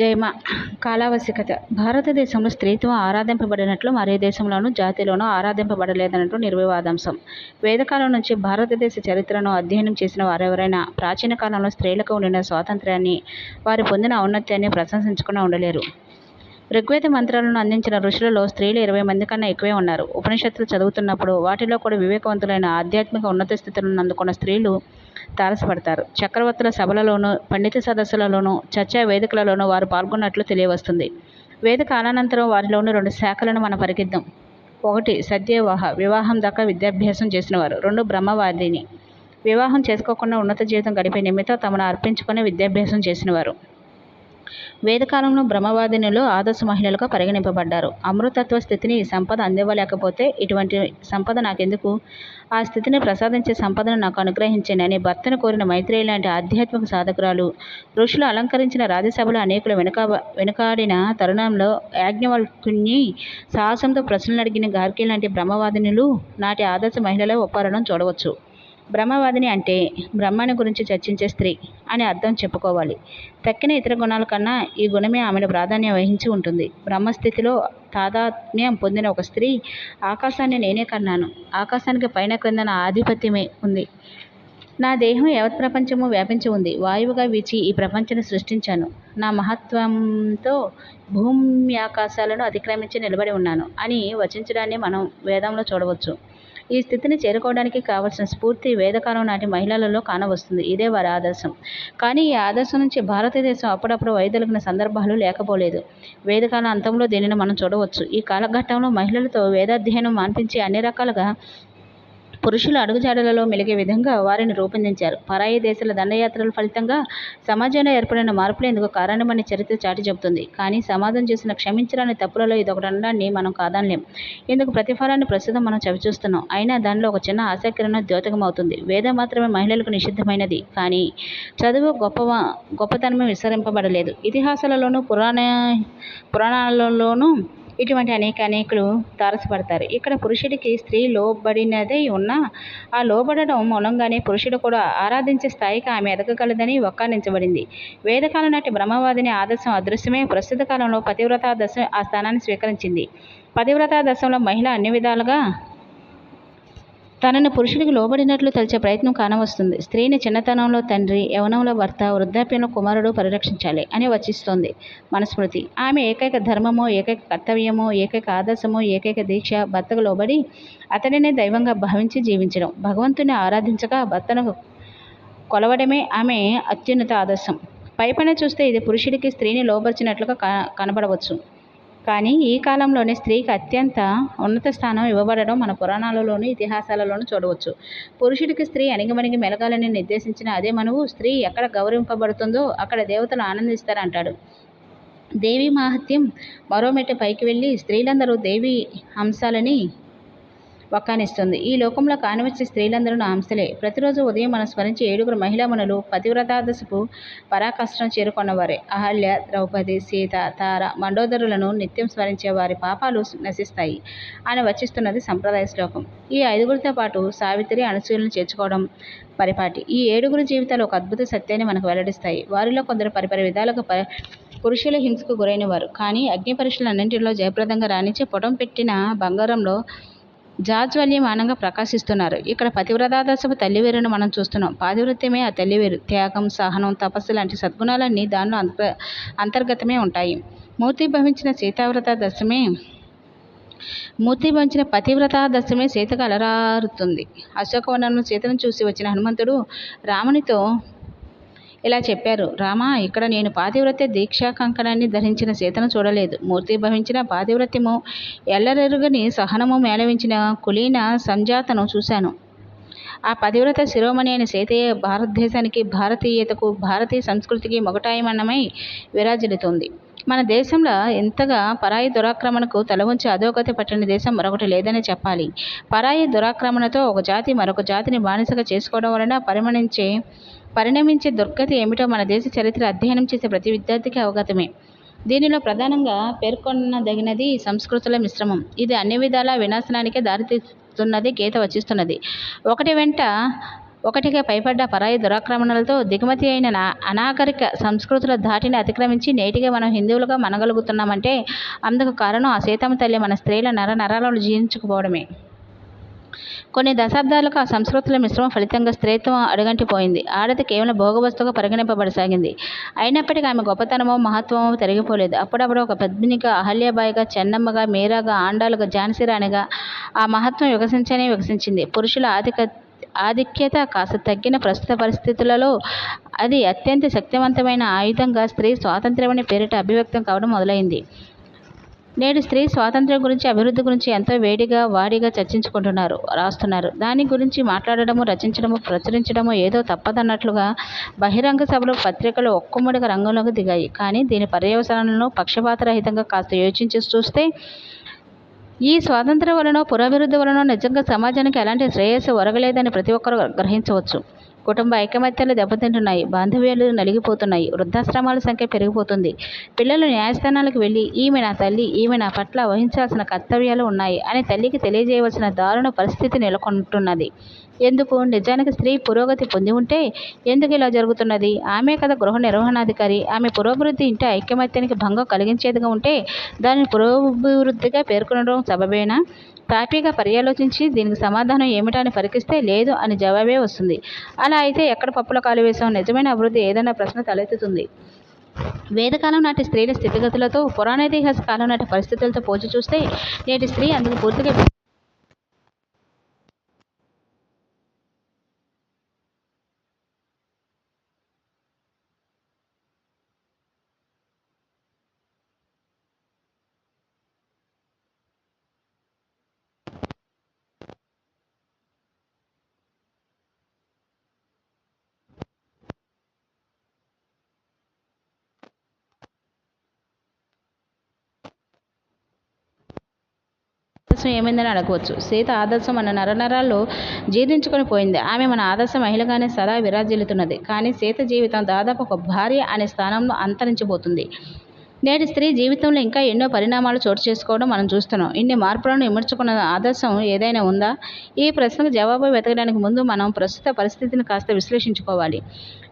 జయమ కాలావశ్యకత. భారతదేశంలో స్త్రీత్వం ఆరాధింపబడినట్లు మరే దేశంలోనూ జాతిలోనూ ఆరాధింపబడలేదన్నట్టు నిర్వివాదాంశం. వేదకాలం నుంచి భారతదేశ చరిత్రను అధ్యయనం చేసిన వారెవరైనా ప్రాచీన కాలంలో స్త్రీలకు ఉండిన స్వాతంత్ర్యాన్ని వారు పొందిన ఔన్నత్యాన్ని ప్రశంసించకుండా ఉండలేరు. ఋగ్వేద మంత్రాలను అందించిన ఋషులలో స్త్రీలు ఇరవై మంది కన్నా ఎక్కువే ఉన్నారు. ఉపనిషత్తులు చదువుతున్నప్పుడు వాటిలో కూడా వివేకవంతులైన ఆధ్యాత్మిక ఉన్నత స్థితులను అందుకున్న స్త్రీలు తారసపడతారు. చక్రవర్తుల సభలలోనూ పండిత సదస్సులలోనూ చర్చా వేదికలలోనూ వారు పాల్గొన్నట్లు తెలియవస్తుంది. వేద కాలానంతరం వారిలోని రెండు శాఖలను మనం పరిగిద్దాం ఒకటి సద్యవాహ వివాహం దాకా విద్యాభ్యాసం చేసినవారు. రెండు బ్రహ్మవాదిని. వివాహం చేసుకోకుండా ఉన్నత జీవితం గడిపే నిమిత్తం తమను అర్పించుకుని విద్యాభ్యాసం చేసినవారు. వేదకాలంలో బ్రహ్మవాదినులు ఆదర్శ మహిళలుగా పరిగణింపబడ్డారు. అమృతత్వ స్థితిని సంపద అందివ్వలేకపోతే ఇటువంటి సంపద నాకెందుకు? ఆ స్థితిని ప్రసాదించే సంపదను నాకు అనుగ్రహించండి భర్తను కోరిన మైత్రేయి లాంటి ఆధ్యాత్మిక సాధకురాలు ఋషులు అలంకరించిన రాజ్యసభలో అనేకులు వెనుక వెనుకాడిన తరుణంలో యాజ్ఞవల్కుణ్ణి సాహసంతో ప్రశ్నలు అడిగిన గార్కి లాంటి బ్రహ్మవాదినులు నాటి ఆదర్శ మహిళల ఒప్పారడం చూడవచ్చు. బ్రహ్మవాదిని అంటే బ్రహ్మాన్ని గురించి చర్చించే స్త్రీ అని అర్థం చెప్పుకోవాలి. తక్కిన ఇతర గుణాల కన్నా ఈ గుణమే ఆమెను ప్రాధాన్యం వహించి ఉంటుంది. బ్రహ్మస్థితిలో తాదాత్మ్యం పొందిన ఒక స్త్రీ ఆకాశాన్ని నేనే కన్నాను. ఆకాశానికి పైన క్రింద నా ఆధిపత్యమే ఉంది. నా దేహం యావత్ ప్రపంచము వ్యాపించి ఉంది. వాయువుగా వీచి ఈ ప్రపంచాన్ని సృష్టించాను. నా మహత్వంతో భూమి ఆకాశాలను అతిక్రమించి నిలబడి ఉన్నాను అని వచించడాన్ని మనం వేదంలో చూడవచ్చు. ఈ స్థితిని చేరుకోవడానికి కావలసిన స్ఫూర్తి వేదకాలం నాటి మహిళలలో కానవస్తుంది. ఇదే వారి ఆదర్శం. కానీ ఈ ఆదర్శం నుంచి భారతదేశం అప్పుడప్పుడు వైదొలిగిన సందర్భాలు లేకపోలేదు. వేదకాల అంతంలో దీనిని మనం చూడవచ్చు. ఈ కాలఘట్టంలో మహిళలతో వేదాధ్యయనం మాన్పించి అన్ని రకాలుగా పురుషుల అడుగుజాడలలో మెలిగే విధంగా వారిని రూపొందించారు. పరాయి దేశాల దండయాత్రల ఫలితంగా సమాజంలో ఏర్పడిన మార్పులు ఇందుకు కారణమని చరిత్ర చాటి చెబుతుంది. కానీ సమాజం చేసిన క్షమించరాని తప్పులలో ఇదొకటి అనడాన్ని మనం కాదనలేం. ఇందుకు ప్రతిఫలాన్ని ప్రస్తుతం మనం చవిచూస్తున్నాం. అయినా దానిలో ఒక చిన్న ఆసక్తిరణ ద్యోతకమవుతుంది. వేదం మాత్రమే మహిళలకు నిషిద్ధమైనది. కానీ చదువు గొప్ప గొప్పతనమే విస్తరింపబడలేదు. ఇతిహాసాలలోనూ పురాణ పురాణాలలోనూ ఇటువంటి అనేక అనేకులు తారసపడతారు. ఇక్కడ పురుషుడికి స్త్రీ లోబడినదై ఉన్నా ఆ లోబడడం మూలంగానే పురుషుడు కూడా ఆరాధించే స్థాయికి ఆమె ఎదగగలదని వక్కానించబడింది వేదకాలం నాటి బ్రహ్మవాదిని ఆదర్శం అదృశ్యమే ప్రస్తుత కాలంలో పతివ్రతా దశ ఆ స్థానాన్ని స్వీకరించింది. పతివ్రత దశంలో మహిళ అన్ని విధాలుగా తనను పురుషుడికి లోబడినట్లు తలిచే ప్రయత్నం కానవస్తుంది. స్త్రీని చిన్నతనంలో తండ్రి యవనంలో భర్త వృద్ధాప్యంలో కుమారుడు పరిరక్షించాలి అని వచిస్తోంది మనస్మృతి. ఆమె ఏకైక ధర్మమో ఏకైక కర్తవ్యమో ఏకైక ఆదర్శమో ఏకైక దీక్ష భర్తకు లోబడి అతడినే దైవంగా భావించి జీవించడం. భగవంతుని ఆరాధించగా భర్తను కొలవడమే ఆమె అత్యున్నత ఆదర్శం. పైపైన చూస్తే ఇది పురుషుడికి స్త్రీని లోబర్చినట్లుగా కనబడవచ్చు. కానీ ఈ కాలంలోనే స్త్రీకి అత్యంత ఉన్నత స్థానం ఇవ్వబడడం మన పురాణాలలోను ఇతిహాసాలలోనూ చూడవచ్చు. పురుషుడికి స్త్రీ అణిగిమణిగి మెలగాలని నిర్దేశించిన అదే మనువు స్త్రీ ఎక్కడ గౌరవింపబడుతుందో అక్కడ దేవతలు ఆనందిస్తారంటాడు. దేవి మాహత్యం మరో మెట్టు పైకి వెళ్ళి స్త్రీలందరూ దేవి అంశాలని వక్కానిస్తుంది. ఈ లోకంలో కానివచ్చే స్త్రీలందరూ నా అంశలే ప్రతిరోజు ఉదయం మనం స్మరించి ఏడుగురు మహిళామణులు పతివ్రతాదశపు పరాకష్టం చేరుకున్నవారే. అహల్య ద్రౌపది సీత తార మండోదరులను నిత్యం స్మరించే వారి పాపాలు నశిస్తాయి అని వచ్చిస్తున్నది సంప్రదాయ శ్లోకం. ఈ ఐదుగురితో పాటు సావిత్రి అనసూయలను చేర్చుకోవడం పరిపాటి. ఈ ఏడుగురు జీవితాలు ఒక అద్భుత సత్యాన్ని మనకు వెల్లడిస్తాయి. వారిలో కొందరు పరిపరి విధాలుగా ప పురుషుల హింసకు గురైన వారు కానీ అగ్ని పరీక్షలన్నింటిలో జయప్రదంగా రాణించి పొటం పెట్టిన బంగారంలో జాజ్వల్యమానంగా ప్రకాశిస్తున్నారు. ఇక్కడ పతివ్రతాదశపు తల్లివేరును మనం చూస్తున్నాం. పాతివృత్యమే ఆ తల్లివేరు. త్యాగం సహనం తపస్సు లాంటి సద్గుణాలన్నీ దానిలో అంత అంతర్గతమే ఉంటాయి. మూర్తి భవించిన సీతావ్రత దశమే మూర్తి భవించిన పతివ్రత దశమే సీతకు అలరారుతుంది. అశోకవనంలో సీతను చూసి వచ్చిన హనుమంతుడు రామునితో ఇలా చెప్పారు. రామా ఇక్కడ నేను పాతివ్రత్య దీక్షా కంకణాన్ని ధరించిన సీతను చూడలేదు. మూర్తి భవించిన పాతివ్రత్యము ఎల్లరెరుగని సహనము మేళవించిన కులీన సంజాతను చూశాను. ఆ పతివ్రత శిరోమణి అయిన సీతయ్య భారతదేశానికి భారతీయతకు భారతీయ సంస్కృతికి మొగటాయమన్నమై విరాజిల్లుతోంది. మన దేశంలో ఎంతగా పరాయి దురాక్రమణకు తల ఉంచి అధోగతి పట్టిన దేశం మరొకటి లేదని చెప్పాలి. పరాయి దురాక్రమణతో ఒక జాతి మరొక జాతిని బానిసగా చేసుకోవడం వలన పరిమణించే పరిణమించే దుర్గతి ఏమిటో మన దేశ చరిత్ర అధ్యయనం చేసే ప్రతి విద్యార్థికి అవగతమే. దీనిలో ప్రధానంగా పేర్కొనదగినది సంస్కృతుల మిశ్రమం. ఇది అన్ని విధాల వినాశనానికే దారితీస్తున్నది గీత వచిస్తున్నది. ఒకటి వెంట ఒకటిగా పైపడ్డ పరాయి దురాక్రమణలతో దిగుమతి అయిన అనాగరిక సంస్కృతుల ధాటిని అతిక్రమించి నేటిగా మనం హిందువులుగా మనగలుగుతున్నామంటే అందుకు కారణం ఆ సీతమ్మ తల్లి మన స్త్రీల నర నరాలను జీర్ణించుకుపోవడమే. కొన్ని దశాబ్దాలకు ఆ సంస్కృతుల మిశ్రమం ఫలితంగా స్త్రీత్వం అడుగంటిపోయింది ఆడది కేవలం భోగవస్తువుగా పరిగణింపబడసాగింది. అయినప్పటికీ ఆమె గొప్పతనమో మహత్వమో తరిగిపోలేదు అప్పుడప్పుడు ఒక పద్మినిగా అహల్యాబాయిగా చెన్నమ్మగా మీరాగా ఆండాలుగా ఝాన్సీ రాణిగా ఆ మహత్వం వికసించనే వికసించింది. పురుషుల ఆధిక ఆధిక్యత కాస్త తగ్గిన ప్రస్తుత పరిస్థితులలో అది అత్యంత శక్తివంతమైన ఆయుధంగా స్త్రీ స్వాతంత్ర్యం అనే పేరిట అభివ్యక్తం కావడం మొదలైంది. నేడు స్త్రీ స్వాతంత్ర్యం గురించి అభివృద్ధి గురించి ఎంతో వేడిగా వాడిగా చర్చించుకుంటున్నారు రాస్తున్నారు. దాని గురించి మాట్లాడడము రచించడము ప్రచురించడము ఏదో తప్పదన్నట్లుగా బహిరంగ సభలు పత్రికలు ఒక్కముడిగా రంగంలోకి దిగాయి. కానీ దీని పర్యవసానాలను పక్షపాతరహితంగా కాస్త యోచించి చూస్తే ఈ స్వాతంత్ర్యం వలన పురాభివృద్ధి వలన నిజంగా సమాజానికి ఎలాంటి శ్రేయస్సు ఒరగలేదని ప్రతి ఒక్కరూ గ్రహించవచ్చు. కుటుంబ ఐకమత్యాలు దెబ్బతింటున్నాయి. బాంధవ్యాలు నలిగిపోతున్నాయి. వృద్ధాశ్రమాల సంఖ్య పెరిగిపోతుంది. పిల్లలు న్యాయస్థానాలకు వెళ్ళి ఈమె నా తల్లి ఈమె నా పట్ల వహించాల్సిన కర్తవ్యాలు ఉన్నాయి అని తల్లికి తెలియజేయవలసిన దారుణ పరిస్థితి నెలకొంటున్నది. ఎందుకు? నిజానికి స్త్రీ పురోగతి పొంది ఉంటే ఎందుకు ఇలా జరుగుతున్నది? ఆమె కదా గృహ నిర్వహణాధికారి. ఆమె పురోభివృద్ధి ఇంటి ఐక్యమత్యానికి భంగం కలిగించేదిగా ఉంటే దానిని పురోభివృద్ధిగా పేర్కొనడం సబబేనా? తాపీగా పర్యాలోచించి దీనికి సమాధానం ఏమిటని పరికిస్తే లేదు అని జవాబే వస్తుంది. అలా అయితే ఎక్కడ పప్పుల కాలు వేసాం నిజమైన అభివృద్ధి ఏదన్న ప్రశ్న తలెత్తుతుంది. వేదకాలం నాటి స్త్రీల స్థితిగతులతో పురాణేతిహాస కాలం నాటి పరిస్థితులతో పోల్చి చూస్తే నేటి స్త్రీ అందుకు పూర్తిగా ఆదర్శం ఏమైందని అడగవచ్చు. సీత ఆదర్శం మన నరనరాల్లో జీర్ణించుకొని పోయింది. ఆమె మన ఆదర్శ మహిళగానే సదా విరాజిల్లుతున్నది. కానీ సీత జీవితం దాదాపు ఒక భార్య అనే స్థానంలో అంతరించిపోతుంది. నేటి స్త్రీ జీవితంలో ఇంకా ఎన్నో పరిణామాలు చోటు చేసుకోవడం మనం చూస్తున్నాం. ఇన్ని మార్పులను ఇమర్చుకున్న ఆదర్శం ఏదైనా ఉందా? ఈ ప్రశ్నకు జవాబు వెతకడానికి ముందు మనం ప్రస్తుత పరిస్థితిని కాస్త విశ్లేషించుకోవాలి.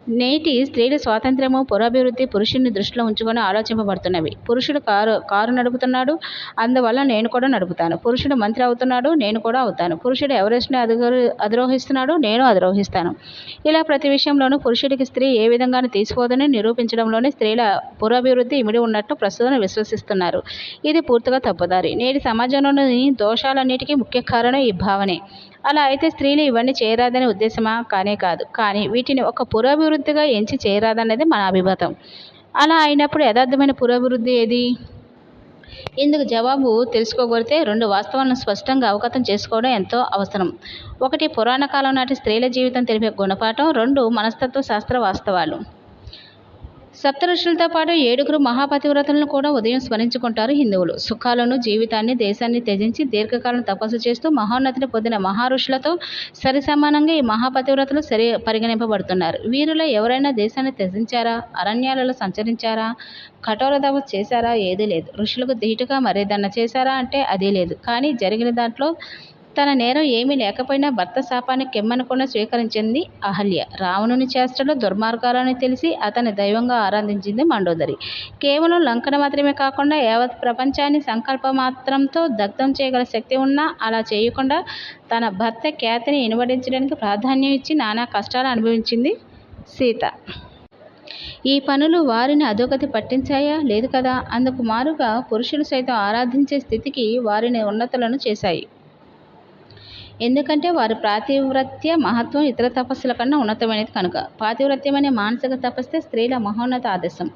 నేటి స్త్రీల స్వాతంత్ర్యము పురాభివృద్ధి పురుషుని దృష్టిలో ఉంచుకొని ఆలోచింపబడుతున్నవి. పురుషుడు కారు కారు నడుపుతున్నాడు అందువల్ల నేను కూడా నడుపుతాను. పురుషుడు మంత్రి అవుతున్నాడు నేను కూడా అవుతాను. పురుషుడు ఎవరెస్ట్ని అధిగరు అధిరోహిస్తున్నాడు నేను అధిరోహిస్తాను. ఇలా ప్రతి విషయంలోనూ పురుషుడికి స్త్రీ ఏ విధంగానూ తీసుకోదని నిరూపించడంలోనే స్త్రీల పురాభివృద్ధి ఇమిడి ఉన్నట్టు ప్రస్తుతం విశ్వసిస్తున్నారు. ఇది పూర్తిగా తప్పుదారి. నేటి సమాజంలోని దోషాలన్నిటికీ ముఖ్య కారణం ఈ భావనే. అలా అయితే స్త్రీలు ఇవన్నీ చేయరాదనే ఉద్దేశమా? కానే కాదు. కానీ వీటిని ఒక పురాభివృద్ధిగా ఎంచి చేయరాదన్నది మన అభిమతం. అలా అయినప్పుడు యథార్థమైన పురాభివృద్ధి ఏది? ఇందుకు జవాబు తెలుసుకోగలిగితే రెండు వాస్తవాలను స్పష్టంగా అవగతం చేసుకోవడం ఎంతో అవసరం. ఒకటి పురాణ కాలం నాటి స్త్రీల జీవితం తెలిపే గుణపాఠం. రెండు మనస్తత్వ శాస్త్ర వాస్తవాలు. సప్త ఋషులతో పాటు ఏడుగురు మహాపతివ్రతలను కూడా ఉదయం స్మరించుకుంటారు హిందువులు. సుఖాలను జీవితాన్ని దేశాన్ని త్యజించి దీర్ఘకాలం తపస్సు చేస్తూ మహోన్నతిని పొందిన మహారుషులతో సరిసమానంగా ఈ మహాపతివ్రతలు సరి పరిగణింపబడుతున్నారు. వీరిలో ఎవరైనా దేశాన్ని త్యజించారా? అరణ్యాలలో సంచరించారా? కఠోర తపస్సు చేశారా? ఏదీ లేదు. ఋషులకు ధీటుగా మరేదన్నా చేశారా అంటే అది లేదు. కానీ జరిగిన దాంట్లో తన నేరం ఏమీ లేకపోయినా భర్త శాపాన్ని కెమ్మనకుండా స్వీకరించింది అహల్య. రావణుని చేష్టలు దుర్మార్గాలని తెలిసి అతని దైవంగా ఆరాధించింది మండోదరి. కేవలం లంకన మాత్రమే కాకుండా యావత్ ప్రపంచాన్ని సంకల్ప మాత్రంతో దగ్ధం చేయగల శక్తి ఉన్నా అలా చేయకుండా తన భర్త ఖ్యాతిని ఇనువడించడానికి ప్రాధాన్యం ఇచ్చి నానా కష్టాలు అనుభవించింది సీత. ఈ పనులు వారిని అధోగతి పట్టించాయా? లేదు కదా? అందుకు మారుగా పురుషులు సైతం ఆరాధించే స్థితికి వారిని ఉన్నతులను చేశాయి. ఎందుకంటే వారి ప్రాతివ్రత్య మహత్వం ఇతర తపస్సుల కన్నా ఉన్నతమైనది కనుక. పాతివ్రత్యం అనే మానసిక తపస్సే స్త్రీల మహోన్నత ఆదర్శం.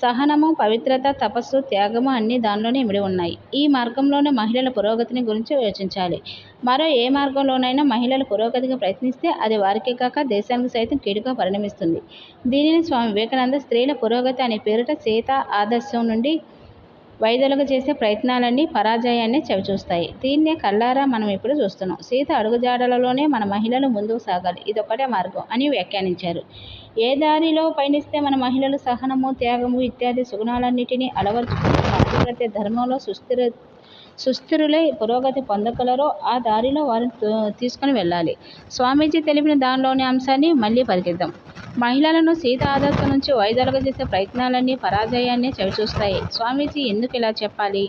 సహనము పవిత్రత తపస్సు త్యాగము అన్నీ దానిలోనే ఇమిడి ఉన్నాయి. ఈ మార్గంలోనే మహిళల పురోగతిని గురించి యోచించాలి మరో ఏ మార్గంలోనైనా మహిళలు పురోగతికి ప్రయత్నిస్తే అది వారికే కాక దేశానికి సైతం కీడుగా పరిణమిస్తుంది. దీనిని స్వామి వివేకానంద స్త్రీల పురోగతి అనే పేరిట సీత ఆదర్శం నుండి వైదొలగ చేసే ప్రయత్నాలన్నీ పరాజయాన్ని చవిచూస్తాయి. దీన్నే కళ్ళారా మనం ఇప్పుడు చూస్తున్నాం. సీత అడుగుజాడలలోనే మన మహిళలు ముందుకు సాగాలి. ఇదొకటే మార్గం అని వ్యాఖ్యానించారు. ఏ దారిలో పయనిస్తే మన మహిళలు సహనము త్యాగము ఇత్యాది సుగుణాలన్నిటినీ అలవర్చుకుని ప్రతి ధర్మంలో సుస్థిర సుస్థిరులై పురోగతి పొందగలరో ఆ దారిలో వారిని తీసుకుని వెళ్ళాలి. స్వామీజీ తెలిపిన దానిలోని అంశాన్ని మళ్ళీ పరికిద్దాం మహిళలను సీత ఆదర్శం నుంచి వైదొలగ చేసే ప్రయత్నాలన్నీ పరాజయాన్ని చవిచూస్తాయి. స్వామీజీ ఎందుకు ఇలా చెప్పాలి?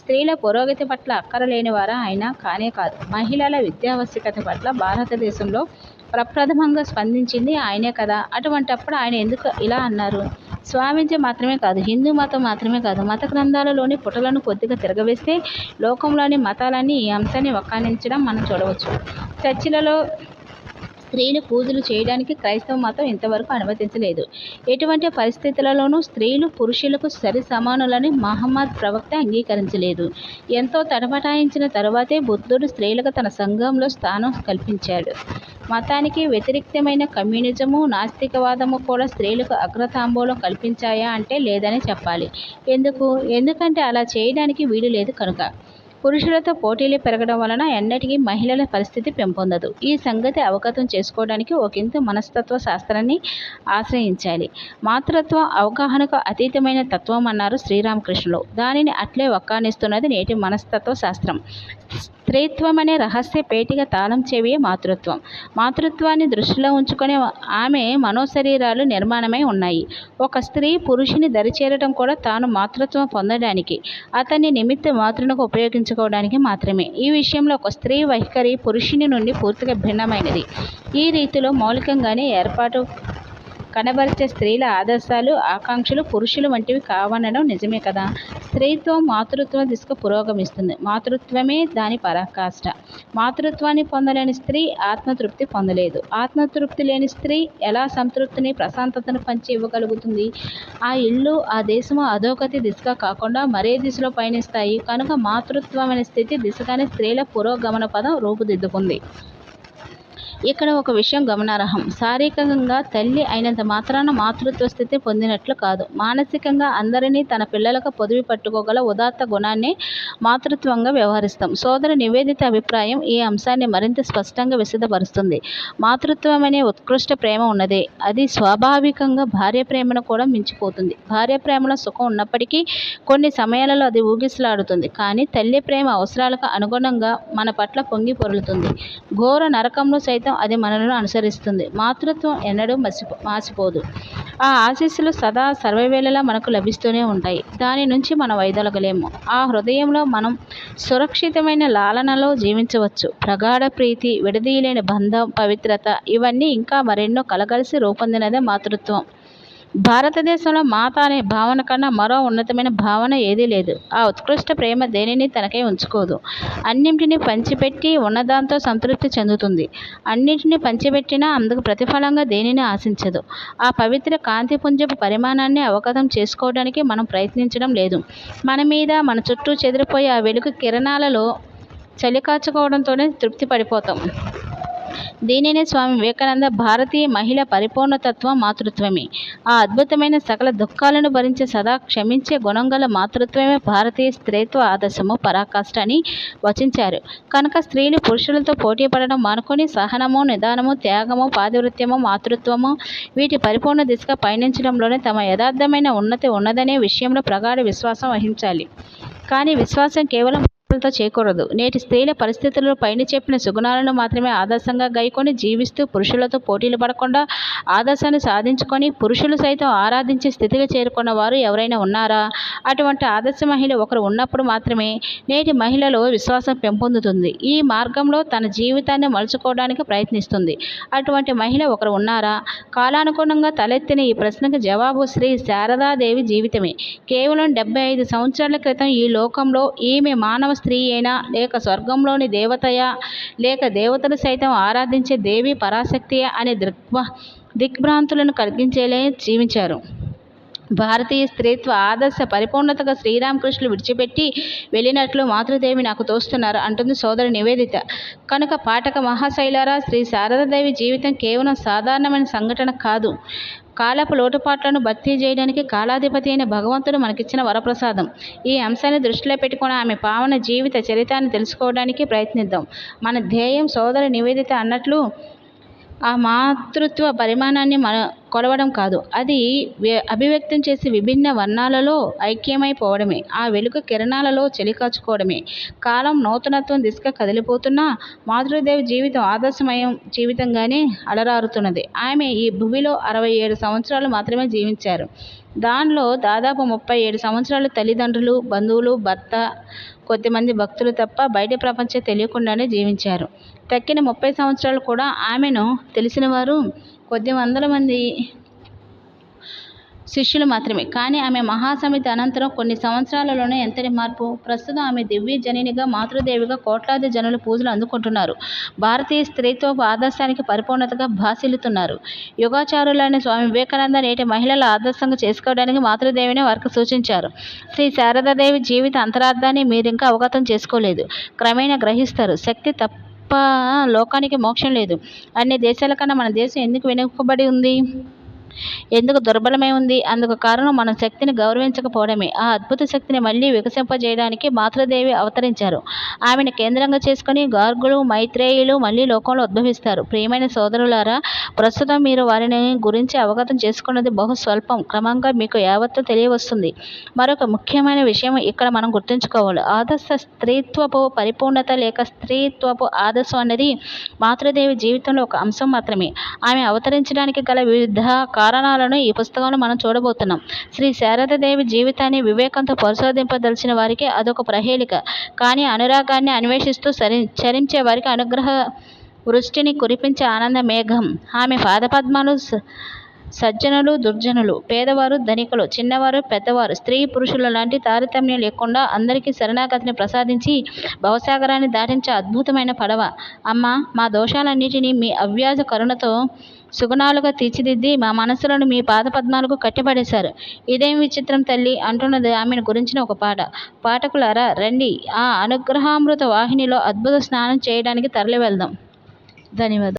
స్త్రీల పురోగతి పట్ల అక్కరలేని వారా ఆయన? కానే కాదు. మహిళల విద్యావశ్యకత పట్ల భారతదేశంలో ప్రప్రథమంగా స్పందించింది ఆయనే కదా. అటువంటప్పుడు ఆయన ఎందుకు ఇలా అన్నారు? స్వామీజీ మాత్రమే కాదు హిందూ మతం మాత్రమే కాదు మత గ్రంథాలలోని పుటలను కొద్దిగా తిరగవేస్తే లోకంలోని మతాలన్నీ ఈ అంశాన్ని వక్కాణించడం మనం చూడవచ్చు. చర్చిలలో స్త్రీలు పూజలు చేయడానికి క్రైస్తవ మతం ఇంతవరకు అనుమతించలేదు. ఎటువంటి పరిస్థితులలోనూ స్త్రీలు పురుషులకు సరి సమానులని మహమ్మద్ ప్రవక్త అంగీకరించలేదు. ఎంతో తడబటాయించిన తరువాతే బుద్ధుడు స్త్రీలకు తన సంఘంలో స్థానం కల్పించాడు. మతానికి వ్యతిరేక్తమైన కమ్యూనిజము నాస్తికవాదము కూడా స్త్రీలకు అగ్రతాంబూలం కల్పించాయా అంటే లేదని చెప్పాలి. ఎందుకు? ఎందుకంటే అలా చేయడానికి వీలు లేదు కనుక. పురుషులతో పోటీలు పెరగడం వలన ఎన్నటికీ మహిళల పరిస్థితి పెంపొందదు. ఈ సంగతి అవగతం చేసుకోవడానికి ఒకంత మనస్తత్వ శాస్త్రాన్ని ఆశ్రయించాలి. మాతృత్వం అవగాహనకు అతీతమైన తత్వం అన్నారు శ్రీరామకృష్ణులు. దానిని అట్లే వక్కానిస్తున్నది నేటి మనస్తత్వ శాస్త్రం. స్త్రీత్వం అనే రహస్య పేటిక తాళం చెవియే మాతృత్వం. మాతృత్వాన్ని దృష్టిలో ఉంచుకునే ఆమె మనోశరీరాలు నిర్మాణమై ఉన్నాయి. ఒక స్త్రీ పురుషుని దరిచేరడం కూడా తాను మాతృత్వం పొందడానికి అతన్ని నిమిత్త మాతృనకు ఉపయోగించుకోవడానికి మాత్రమే. ఈ విషయంలో ఒక స్త్రీ వైఖరి పురుషుని నుండి పూర్తిగా భిన్నమైనది. ఈ రీతిలో మౌలికంగానే ఏర్పాటు కనబరిచే స్త్రీల ఆదర్శాలు ఆకాంక్షలు పురుషులు వంటివి కావనడం నిజమే కదా. స్త్రీత్వం మాతృత్వం దిశకు పురోగమిస్తుంది. మాతృత్వమే దాని పరాకాష్ట. మాతృత్వాన్ని పొందలేని స్త్రీ ఆత్మతృప్తి పొందలేదు. ఆత్మతృప్తి లేని స్త్రీ ఎలా సంతృప్తిని ప్రశాంతతను పంచి ఇవ్వగలుగుతుంది? ఆ ఇల్లు ఆ దేశము అధోగతి దిశగా కాకుండా మరే దిశలో పయనిస్తాయి. కనుక మాతృత్వం అనే స్థితి దిశగానే స్త్రీల పురోగమన పదం రూపుదిద్దుకుంది. ఇక్కడ ఒక విషయం గమనార్హం. శారీరకంగా తల్లి అయినంత మాత్రాన మాతృత్వ స్థితి పొందినట్లు కాదు. మానసికంగా అందరినీ తన పిల్లలకు పొదివి పట్టుకోగల ఉదాత్త గుణాన్ని మాతృత్వంగా వ్యవహరిస్తాం. సోదరి నివేదిత అభిప్రాయం ఈ అంశాన్ని మరింత స్పష్టంగా విశదపరుస్తుంది. మాతృత్వం అనే ఉత్కృష్ట ప్రేమ ఉన్నదే. అది స్వాభావికంగా భార్య ప్రేమను కూడా మించిపోతుంది. భార్య ప్రేమలో సుఖం ఉన్నప్పటికీ కొన్ని సమయాలలో అది ఊగిసలాడుతుంది. కానీ తల్లి ప్రేమ అవసరాలకు అనుగుణంగా మన పట్ల పొంగి పొరులుతుంది. ఘోర నరకంలో సైతం అది మనలను అనుసరిస్తుంది. మాతృత్వం ఎన్నడూ మసి మాసిపోదు. ఆ ఆశీస్సులు సదా సర్వవేళలా మనకు లభిస్తూనే ఉంటాయి. దాని నుంచి మనం వైదొలగలేము. ఆ హృదయంలో మనం సురక్షితమైన లాలనలో జీవించవచ్చు. ప్రగాఢ ప్రీతి విడదీయలేని బంధం పవిత్రత ఇవన్నీ ఇంకా మరెన్నో కలగలిసి రూపొందినదే మాతృత్వం. భారతదేశంలో మాత అనే భావన కన్నా మరో ఉన్నతమైన భావన ఏదీ లేదు. ఆ ఉత్కృష్ట ప్రేమ దేనిని తనకై ఉంచుకోదు. అన్నింటినీ పంచిపెట్టి ఉన్నదాంతో సంతృప్తి చెందుతుంది. అన్నింటినీ పంచిపెట్టినా అందుకు ప్రతిఫలంగా దేనిని ఆశించదు. ఆ పవిత్ర కాంతిపుంజపు పరిమాణాన్ని అవగతం చేసుకోవడానికి మనం ప్రయత్నించడం లేదు. మన మీద మన చుట్టూ చెదిరిపోయే ఆ వెలుగు కిరణాలలో చలి కాచుకోవడంతోనే తృప్తి పడిపోతాం. దీనినే స్వామి వివేకానంద భారతీయ మహిళ పరిపూర్ణతత్వం మాతృత్వమే. ఆ అద్భుతమైన సకల దుఃఖాలను భరించే సదా క్షమించే గుణం గల మాతృత్వమే భారతీయ స్త్రీత్వ ఆదర్శము పరాకాష్ట అని వచించారు. కనుక స్త్రీలు పురుషులతో పోటీ పడడం మానుకొని సహనము నిదానము త్యాగము పాతివృత్యము మాతృత్వము వీటి పరిపూర్ణ దిశగా పయనించడంలోనే తమ యథార్థమైన ఉన్నతి ఉన్నదనే విషయంలో ప్రగాఢ విశ్వాసం వహించాలి. కానీ విశ్వాసం కేవలం మాటలతో చేయకూడదు నేటి స్త్రీల పరిస్థితుల్లో పైన చెప్పిన సుగుణాలను మాత్రమే ఆదర్శంగా గైకొని జీవిస్తూ పురుషులతో పోటీలు పడకుండా ఆదర్శాన్ని సాధించుకొని పురుషులు సైతం ఆరాధించే స్థితికి చేరుకున్న వారు ఎవరైనా ఉన్నారా? అటువంటి ఆదర్శ మహిళ ఒకరు ఉన్నప్పుడు మాత్రమే నేటి మహిళలో విశ్వాసం పెంపొందుతుంది. ఈ మార్గంలో తన జీవితాన్ని మలుచుకోవడానికి ప్రయత్నిస్తుంది. అటువంటి మహిళ ఒకరు ఉన్నారా? కాలానుగుణంగా తలెత్తిన ఈ ప్రశ్నకు జవాబు శ్రీ శారదాదేవి జీవితమే. కేవలం డెబ్బై ఐదు సంవత్సరాల క్రితం ఈ లోకంలో ఈమె మానవ స్త్రీయేనా లేక స్వర్గంలోని దేవతయా లేక దేవతలు సైతం ఆరాధించే దేవి పరాశక్తియా అనే దృగ్భ దిగ్భ్రాంతులను కలిగించేలే జీవించారు. భారతీయ స్త్రీత్వ ఆదర్శ పరిపూర్ణతగా శ్రీరామకృష్ణులు విడిచిపెట్టి వెళ్ళినట్లు మాతృదేవి నాకు తోస్తున్నారు అంటుంది సోదరి నివేదిత. కనుక పాఠక మహాశైలారా శ్రీ శారదాదేవి జీవితం కేవలం సాధారణమైన సంఘటన కాదు. కాలపు లోటుపాట్లను భర్తీ చేయడానికి కాలాధిపతి అయిన భగవంతుడు మనకిచ్చిన వరప్రసాదం. ఈ అంశాన్ని దృష్టిలో పెట్టుకుని ఆమె పావన జీవిత చరితాన్ని తెలుసుకోవడానికి ప్రయత్నిద్దాం. మన ధ్యేయం సోదరి నివేదిత అన్నట్లు ఆ మాతృత్వ పరిమాణాన్ని మన కొలవడం కాదు. అది అభివ్యక్తం చేసి విభిన్న వర్ణాలలో ఐక్యమైపోవడమే. ఆ వెలుగు కిరణాలలో చెలికాచుకోవడమే. కాలం నూతనత్వం దిశగా కదిలిపోతున్నా మాతృదేవి జీవితం ఆదర్శమయం జీవితంగానే అలరారుతున్నది. ఆమె ఈ భూమిలో అరవై ఏడు సంవత్సరాలు మాత్రమే జీవించారు. దానిలో దాదాపు ముప్పై ఏడు సంవత్సరాలు తల్లిదండ్రులు బంధువులు భర్త కొద్దిమంది భక్తులు తప్ప బయట ప్రపంచం తెలియకుండానే జీవించారు. తక్కిన ముప్పై సంవత్సరాలు కూడా ఆమెను తెలిసిన వారు కొద్ది వందల మంది శిష్యులు మాత్రమే. కానీ ఆమె మహాసమితి అనంతరం కొన్ని సంవత్సరాలలోనే ఎంతటి మార్పు? ప్రస్తుతం ఆమె దివ్య జనినిగా మాతృదేవిగా కోట్లాది జనులు పూజలు అందుకుంటున్నారు. భారతీయ స్త్రీతో ఆదర్శానికి పరిపూర్ణతగా భాసిల్లుతున్నారు. యుగాచారులైన స్వామి వివేకానంద నేటి మహిళల ఆదర్శంగా చేసుకోవడానికి మాతృదేవిని వారికి సూచించారు. శ్రీ శారదాదేవి జీవిత అంతరార్థాన్ని మీరు ఇంకా అవగతం చేసుకోలేదు. క్రమేణా గ్రహిస్తారు. శక్తి తప్ప లోకానికి మోక్షం లేదు. అన్ని దేశాల కన్నా మన దేశం ఎందుకు వెనుకబడి ఉంది? ఎందుకు దుర్బలమై ఉంది? అందుకు కారణం మన శక్తిని గౌరవించకపోవడమే. ఆ అద్భుత శక్తిని మళ్ళీ వికసింపజేయడానికి మాతృదేవి అవతరించారు. ఆమెను కేంద్రంగా చేసుకుని గార్గులు మైత్రేయులు మళ్ళీ లోకంలో ఉద్భవిస్తారు. ప్రియమైన సోదరులారా ప్రస్తుతం మీరు వారిని గురించి అవగతం చేసుకున్నది బహు స్వల్పం. క్రమంగా మీకు యావత్తు తెలియవస్తుంది. మరొక ముఖ్యమైన విషయం ఇక్కడ మనం గుర్తుంచుకోవాలి. ఆదర్శ స్త్రీత్వపు పరిపూర్ణత లేక స్త్రీత్వపు ఆదర్శం అనేది మాతృదేవి జీవితంలో ఒక అంశం మాత్రమే. ఆమె అవతరించడానికి గల వివిధ కారణాలను ఈ పుస్తకంలో మనం చూడబోతున్నాం. శ్రీ శారదాదేవి జీవితాన్ని వివేకంతో పరిశోధింపదలిచిన వారికి అదొక ప్రహేళిక. కానీ అనురాగాన్ని అన్వేషిస్తూ సరి చరించే వారికి అనుగ్రహ వృష్టిని కురిపించే ఆనంద మేఘం. ఆమె పాదపద్మాలు సజ్జనులు దుర్జనులు పేదవారు ధనికులు చిన్నవారు పెద్దవారు స్త్రీ పురుషుల లాంటి తారతమ్యం లేకుండా అందరికీ శరణాగతిని ప్రసాదించి భవసాగరాన్ని దాటించే అద్భుతమైన పడవ. అమ్మ మా దోషాలన్నిటినీ మీ అవ్యాజ కరుణతో సుగుణాలుగా తీర్చిదిద్ది మా మనసులను మీ పాదపద్మాలకు కట్టిపడేశారు. ఇదేం విచిత్రం తల్లి అంటున్నది ఆమెను గురించిన ఒక పాట. పాఠకులారా రండి. ఆ అనుగ్రహామృత వాహినిలో అద్భుత స్నానం చేయడానికి తరలి వెళ్దాం. ధన్యవాదాలు.